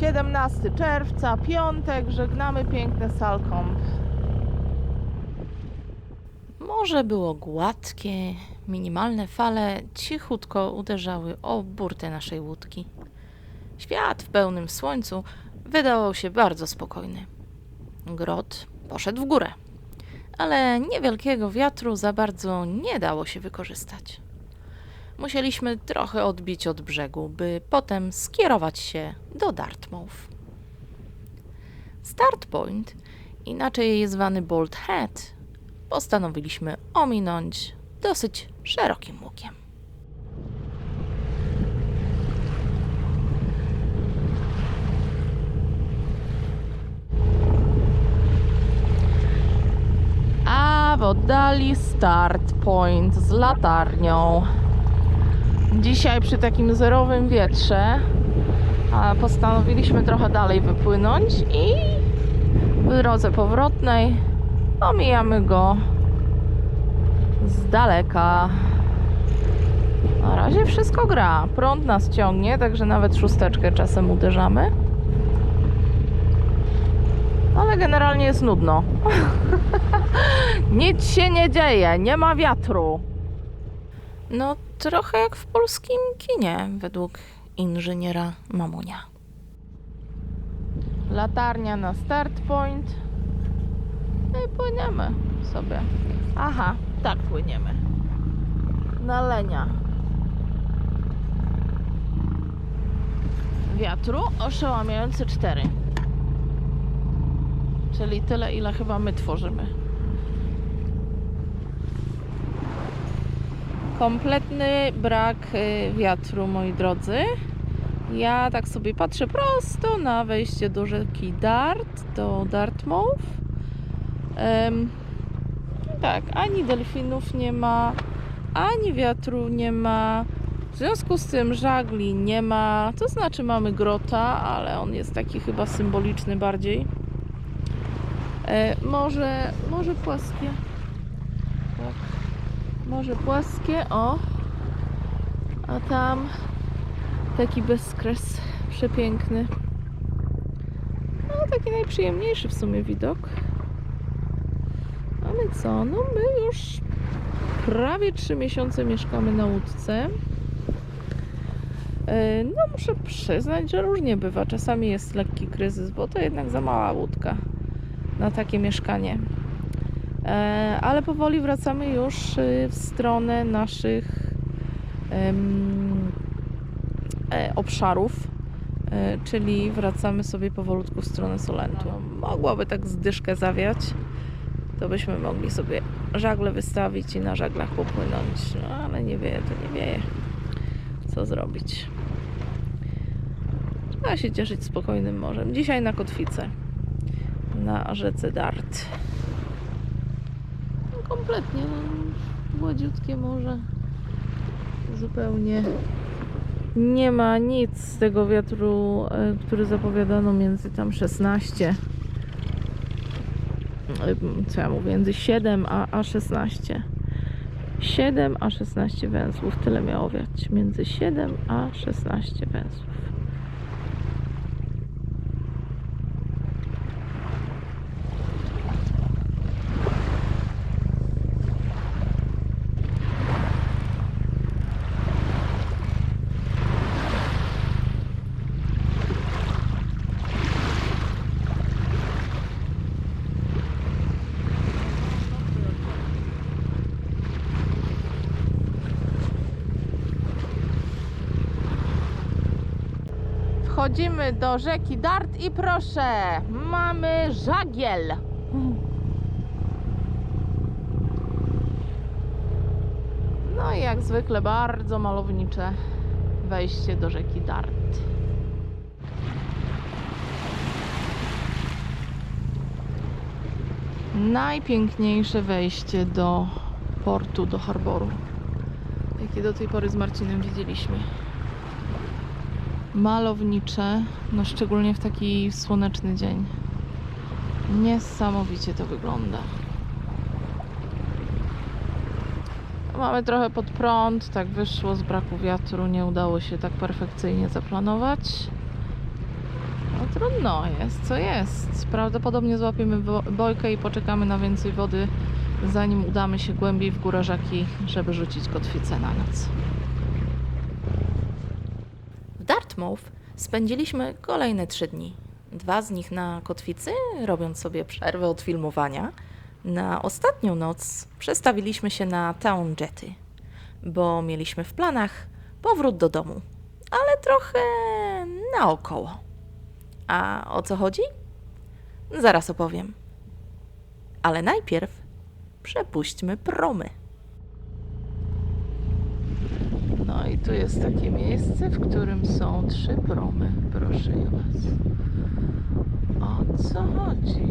17 czerwca, piątek, żegnamy piękny Salcombe. Morze było gładkie, minimalne fale cichutko uderzały o burtę naszej łódki. Świat w pełnym słońcu wydawał się bardzo spokojny. Grot poszedł w górę, ale niewielkiego wiatru za bardzo nie dało się wykorzystać. Musieliśmy trochę odbić od brzegu, by potem skierować się do Dartmouth. Start Point, inaczej zwany Bolt Head, postanowiliśmy ominąć dosyć szerokim łukiem. A w oddali Start Point z latarnią. Dzisiaj przy takim zerowym wietrze postanowiliśmy trochę dalej wypłynąć i w drodze powrotnej omijamy go z daleka. Na razie wszystko gra. Prąd nas ciągnie, także nawet szósteczkę czasem uderzamy. Ale generalnie jest nudno. Nic się nie dzieje, nie ma wiatru. No, trochę jak w polskim kinie, według inżyniera Mamunia. Latarnia na start point. No i płyniemy sobie. Aha, tak płyniemy. Na lenia. Wiatru oszałamiający 4. Czyli tyle, ile chyba my tworzymy. Kompletny brak y, wiatru, moi drodzy. Ja tak sobie patrzę prosto na wejście do rzeki Dart, do Dartmouth. Em, tak, ani delfinów nie ma, ani wiatru nie ma. W związku z tym żagli nie ma. To znaczy mamy grota, ale on jest taki chyba symboliczny bardziej. E, może, może płaskie. Tak. Może płaskie, o. A tam taki bezkres przepiękny. No, taki najprzyjemniejszy w sumie widok. Ale co? No, my już prawie 3 miesiące mieszkamy na łódce. E, No, muszę przyznać, że różnie bywa. Czasami jest lekki kryzys, bo to jednak za mała łódka na takie mieszkanie. E, Ale powoli wracamy już y, w stronę naszych e, obszarów, e, czyli wracamy sobie powolutku w stronę Solentu. Mogłaby tak zdyszkę zawiać, to byśmy mogli sobie żagle wystawić i na żaglach popłynąć, no ale nie wieje, to nie wieje. Co zrobić? Trzeba się cieszyć spokojnym morzem. Dzisiaj na kotwicę, na rzece Dart. Kompletnie, no, gładziutkie morze. Zupełnie nie ma nic z tego wiatru, e, który zapowiadano między tam 16. e, Co ja mówię, między 7 a, a 16. 7 a 16 węzłów, tyle miało wiać. Między 7 a 16 węzłów. Wchodzimy do rzeki Dart i proszę, mamy żagiel. No i jak zwykle bardzo malownicze wejście do rzeki Dart. Najpiękniejsze wejście do portu, do harboru, jakie do tej pory z Marcinem widzieliśmy malownicze, no szczególnie w taki słoneczny dzień. Niesamowicie to wygląda. Mamy trochę pod prąd, tak wyszło z braku wiatru, nie udało się tak perfekcyjnie zaplanować. Trudno jest, co jest. Prawdopodobnie złapiemy bojkę i poczekamy na więcej wody, zanim udamy się głębiej w górę rzeki, żeby rzucić kotwicę na noc. W Spędziliśmy kolejne trzy dni. Dwa z nich na kotwicy, robiąc sobie przerwę od filmowania. Na ostatnią noc przestawiliśmy się na Town Jetty, bo mieliśmy w planach powrót do domu, ale trochę naokoło. A o co chodzi? Zaraz opowiem. Ale najpierw przepuśćmy promy. No i tu jest takie miejsce, w którym są trzy promy. Proszę was. O co chodzi?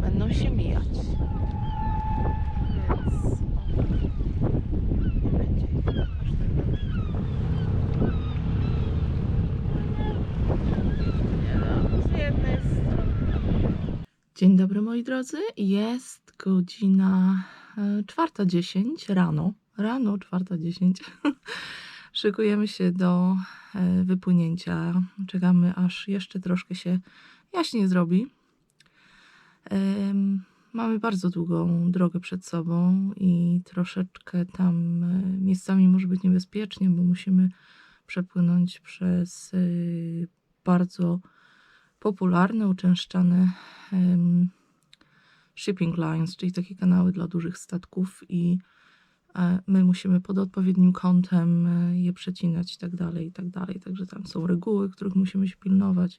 Będą się mijać. Tak. Dzień dobry moi drodzy. Jest godzina e, 4.10 rano. Rano 4.10. Szykujemy się do e, wypłynięcia. Czekamy aż jeszcze troszkę się jaśniej zrobi. Mamy bardzo długą drogę przed sobą i troszeczkę tam e, miejscami może być niebezpiecznie, bo musimy przepłynąć przez e, bardzo popularne, uczęszczane shipping lines, czyli takie kanały dla dużych statków i my musimy pod odpowiednim kątem e, je przecinać i tak dalej, i tak dalej. Także tam są reguły, których musimy się pilnować.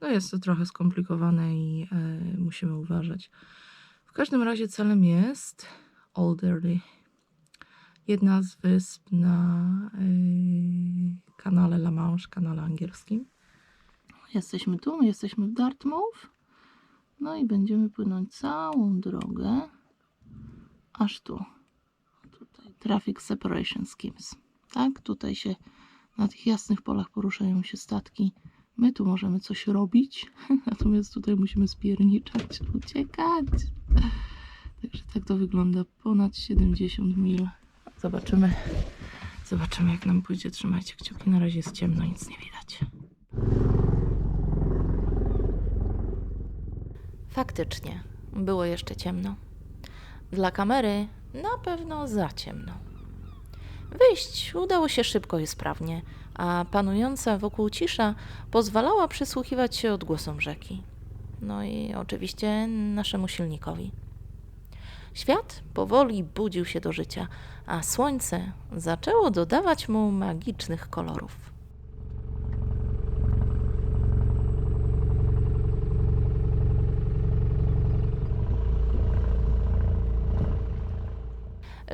No jest to trochę skomplikowane i e, musimy uważać. W każdym razie celem jest Alderley. Jedna z wysp na e, kanale La Manche, kanale angielskim. Jesteśmy tu, jesteśmy w Dartmouth. No i będziemy płynąć całą drogę aż tu. Traffic Separation Schemes. Tak, tutaj się na tych jasnych polach poruszają się statki. My tu możemy coś robić, natomiast tutaj musimy spierniczać, uciekać. Także tak to wygląda. Ponad 70 mil. Zobaczymy. Zobaczymy jak nam pójdzie. Trzymajcie kciuki. Na razie jest ciemno, nic nie widać. Faktycznie, było jeszcze ciemno. Dla kamery na pewno za ciemno. Wyjść udało się szybko i sprawnie, a panująca wokół cisza pozwalała przysłuchiwać się odgłosom rzeki. No i oczywiście naszemu silnikowi. Świat powoli budził się do życia, a słońce zaczęło dodawać mu magicznych kolorów.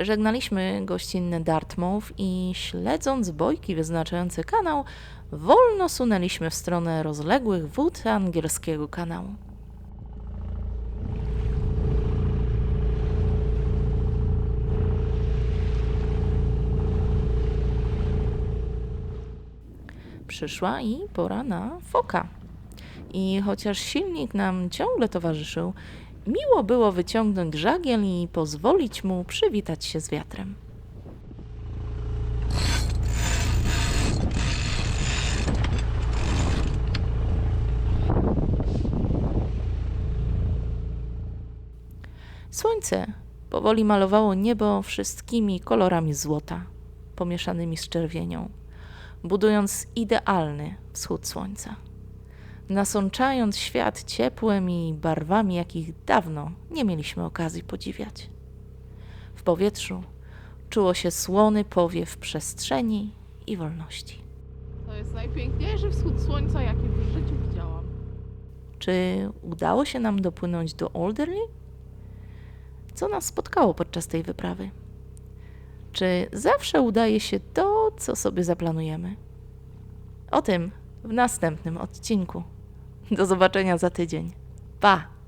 Żegnaliśmy gościnny Dartmouth i śledząc bojki wyznaczające kanał, wolno sunęliśmy w stronę rozległych wód angielskiego kanału. Przyszła i pora na foka. I chociaż silnik nam ciągle towarzyszył, Miło było wyciągnąć żagiel i pozwolić mu przywitać się z wiatrem. Słońce powoli malowało niebo wszystkimi kolorami złota, pomieszanymi z czerwienią, budując idealny wschód słońca nasączając świat ciepłem i barwami, jakich dawno nie mieliśmy okazji podziwiać. W powietrzu czuło się słony powiew przestrzeni i wolności. To jest najpiękniejszy wschód słońca, jaki w życiu widziałam. Czy udało się nam dopłynąć do Alderley? Co nas spotkało podczas tej wyprawy? Czy zawsze udaje się to, co sobie zaplanujemy? O tym w następnym odcinku. Do zobaczenia za tydzień. Pa!